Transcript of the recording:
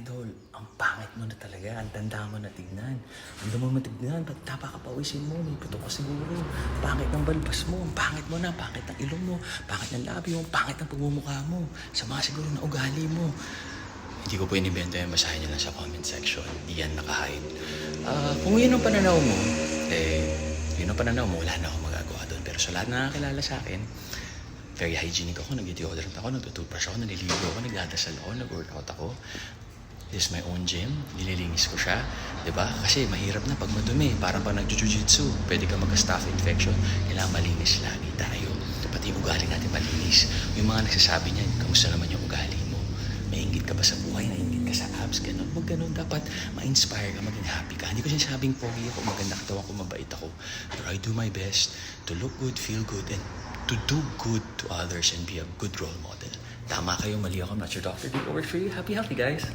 Idol, ang pangit mo na talaga. Ang tanda mo na tignan. Ang damo mo tignan. Ba't napakapawisin mo? May puto ka siguro. Pangit ng balbas mo. Ang pangit mo na. Pangit ng ilong mo. Pangit ng labi mo. Pangit ng pagmumukha mo. Sama siguro na ugali mo. Hindi ko po inibento yan. Basahin niyo lang sa comment section. Hindi yan nakahide. Ah, kung yun ang pananaw mo, eh, yun ang pananaw mo, wala na akong magagawa doon. Pero sa lahat na nakakilala sa akin, very hygienic ako, nag-deodorant ako, nag-toothbrush ako, naliligo ako, nagdadasal ako, nag-workout ako. This is my own gym, nililinis ko siya. ba? Kasi mahirap na pag madumi, parang pag nag-jujitsu, pwede ka mag-staph infection. Kailangan malinis lagi tayo. Pati yung ugali natin malinis. Yung mga nagsasabi niyan, kamusta naman yung ugali mo? Maingit ka ba sa buhay? Naingit ka sa abs? Ganun. Huwag ganun. Dapat ma-inspire ka, maging happy ka. Hindi ko sinasabing pogi ako, maganda katawan ko, mabait ako. Pero I do my best to look good, feel good, and to do good to others and be a good role model. Tama kayo, mali ako. I'm not your doctor. Do works for you. Happy, healthy, guys.